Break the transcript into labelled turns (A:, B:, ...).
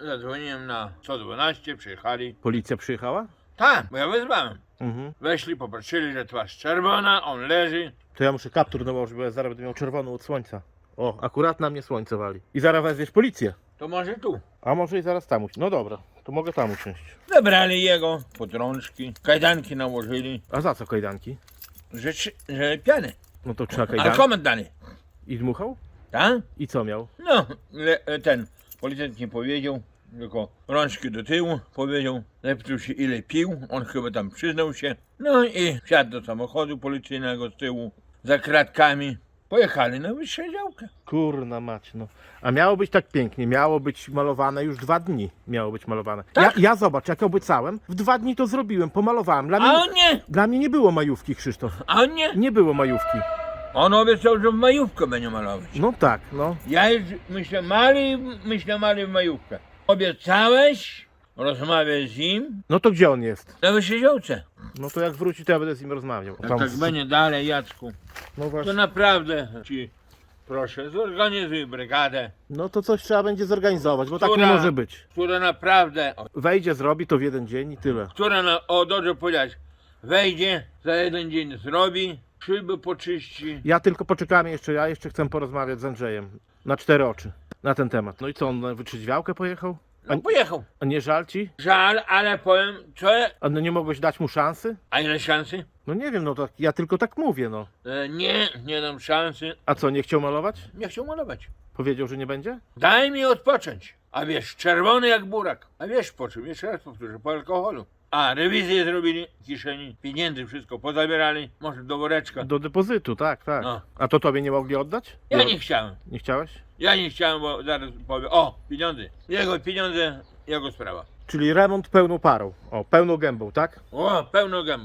A: Zadzwoniłem na 112, przyjechali.
B: Policja przyjechała?
A: Tak, bo ja wezwałem.
B: Mhm.
A: Weszli, popatrzyli, że twarz czerwona, on leży.
B: To ja muszę kaptur nałożyć, bo ja zaraz będę miał czerwoną od słońca. O, akurat na mnie słońce wali. I zaraz wezwiesz policję.
A: To może tu.
B: A może i zaraz tam usiąść. No dobra, to mogę tam usiąść.
A: Zabrali jego pod rączki, kajdanki nałożyli,
B: A za co kajdanki?
A: że, trzy- że piany.
B: No to trzeba
A: Ale
B: kajdanki.
A: koment dany.
B: I dmuchał?
A: Tak?
B: I co miał?
A: No, le, ten policjant nie powiedział, tylko rączki do tyłu powiedział. Zapytał się ile pił, on chyba tam przyznał się. No i wsiadł do samochodu policyjnego z tyłu, za kratkami. Pojechali na wyższą działkę.
B: Kurna mać, no. A miało być tak pięknie, miało być malowane już dwa dni. Miało być malowane. Ja,
A: Tak?
B: ja zobacz, jak obiecałem, w dwa dni to zrobiłem, pomalowałem. Dla
A: A
B: mnie,
A: on nie,
B: dla mnie nie było majówki, Krzysztof.
A: a on nie.
B: Nie było majówki.
A: On obiecał, że w majówkę będzie malować.
B: No tak, no.
A: Ja już myślę mali, myślę mali w majówkę. Obiecałeś rozmawiać z nim
B: No to gdzie on jest?
A: na wyższej działce.
B: No to jak wróci, to ja będę z nim rozmawiał.
A: Jak
B: Tam-
A: tak będzie dalej, Jacku,
B: No
A: to
B: właśnie.
A: naprawdę ci proszę, zorganizuj brygadę,
B: No to coś trzeba będzie zorganizować, bo tak nie
A: Która-
B: może być.
A: która naprawdę,
B: Wejdzie, zrobi to w jeden dzień i tyle.
A: która na, o dobrze powiedzieć, wejdzie, za jeden dzień zrobi, szyby poczyści.
B: Ja tylko poczekamy jeszcze, ja jeszcze chcę porozmawiać z Andrzejem. Na cztery oczy. Na ten temat. No i co, on wytrzeźwiałkę pojechał?
A: No pojechał.
B: A nie żal ci?
A: Żal, ale powiem, co,
B: A no nie mogłeś dać mu szansy?
A: a ile szansy?
B: No nie wiem, no tak, ja tylko tak mówię, no.
A: E, nie, nie dam szansy.
B: A co, nie chciał malować?
A: Nie chciał malować.
B: Powiedział, że nie będzie?
A: Daj mi odpocząć. A wiesz, czerwony jak burak. A wiesz po czym? Jeszcze raz powtórzę, po alkoholu. A rewizję zrobili w kieszeni, pieniędzy wszystko pozabierali, może do woreczka.
B: Do depozytu, tak, tak.
A: No.
B: A to tobie nie mogli oddać?
A: Ja nie chciałem.
B: Nie chciałeś?
A: Ja nie chciałem, bo zaraz powiem, o, pieniądze. Jego pieniądze, jego sprawa.
B: Czyli remont pełną parą. O, pełną gębą, tak?
A: O, pełno gęb.